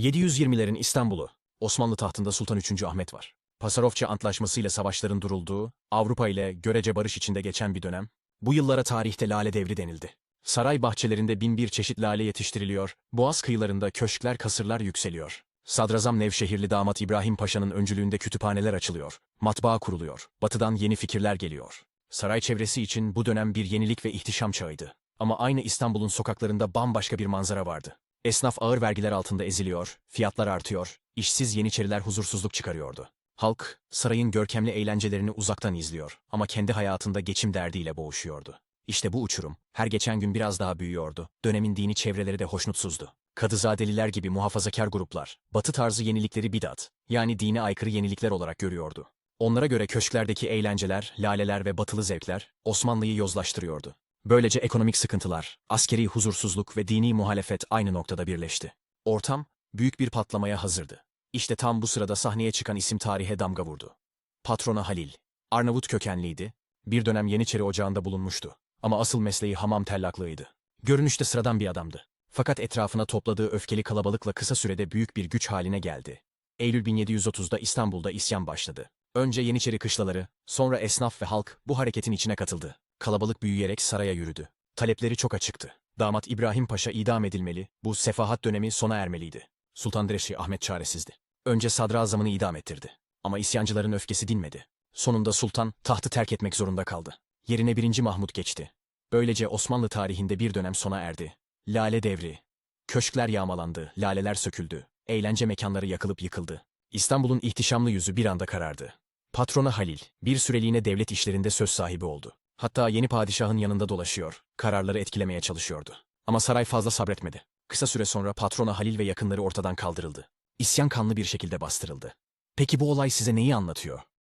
720'lerin İstanbul'u. Osmanlı tahtında Sultan 3. Ahmet var. Pasarofça Antlaşması ile savaşların durulduğu, Avrupa ile görece barış içinde geçen bir dönem. Bu yıllara tarihte lale devri denildi. Saray bahçelerinde bin bir çeşit lale yetiştiriliyor, boğaz kıyılarında köşkler kasırlar yükseliyor. Sadrazam Nevşehirli damat İbrahim Paşa'nın öncülüğünde kütüphaneler açılıyor, matbaa kuruluyor, batıdan yeni fikirler geliyor. Saray çevresi için bu dönem bir yenilik ve ihtişam çağıydı. Ama aynı İstanbul'un sokaklarında bambaşka bir manzara vardı. Esnaf ağır vergiler altında eziliyor, fiyatlar artıyor, işsiz yeniçeriler huzursuzluk çıkarıyordu. Halk, sarayın görkemli eğlencelerini uzaktan izliyor ama kendi hayatında geçim derdiyle boğuşuyordu. İşte bu uçurum, her geçen gün biraz daha büyüyordu. Dönemin dini çevreleri de hoşnutsuzdu. Kadızadeliler gibi muhafazakar gruplar, batı tarzı yenilikleri bidat, yani dine aykırı yenilikler olarak görüyordu. Onlara göre köşklerdeki eğlenceler, laleler ve batılı zevkler, Osmanlı'yı yozlaştırıyordu. Böylece ekonomik sıkıntılar, askeri huzursuzluk ve dini muhalefet aynı noktada birleşti. Ortam, büyük bir patlamaya hazırdı. İşte tam bu sırada sahneye çıkan isim tarihe damga vurdu. Patrona Halil. Arnavut kökenliydi, bir dönem Yeniçeri Ocağı'nda bulunmuştu. Ama asıl mesleği hamam tellaklığıydı. Görünüşte sıradan bir adamdı. Fakat etrafına topladığı öfkeli kalabalıkla kısa sürede büyük bir güç haline geldi. Eylül 1730'da İstanbul'da isyan başladı. Önce Yeniçeri kışlaları, sonra esnaf ve halk bu hareketin içine katıldı. Kalabalık büyüyerek saraya yürüdü. Talepleri çok açıktı. Damat İbrahim Paşa idam edilmeli, bu sefahat dönemi sona ermeliydi. Sultan Dreşi Ahmet çaresizdi. Önce sadrazamını idam ettirdi. Ama isyancıların öfkesi dinmedi. Sonunda sultan tahtı terk etmek zorunda kaldı. Yerine 1. Mahmut geçti. Böylece Osmanlı tarihinde bir dönem sona erdi. Lale devri. Köşkler yağmalandı, laleler söküldü. Eğlence mekanları yakılıp yıkıldı. İstanbul'un ihtişamlı yüzü bir anda karardı. Patrona Halil, bir süreliğine devlet işlerinde söz sahibi oldu. Hatta yeni padişahın yanında dolaşıyor, kararları etkilemeye çalışıyordu. Ama saray fazla sabretmedi. Kısa süre sonra patrona Halil ve yakınları ortadan kaldırıldı. İsyan kanlı bir şekilde bastırıldı. Peki bu olay size neyi anlatıyor?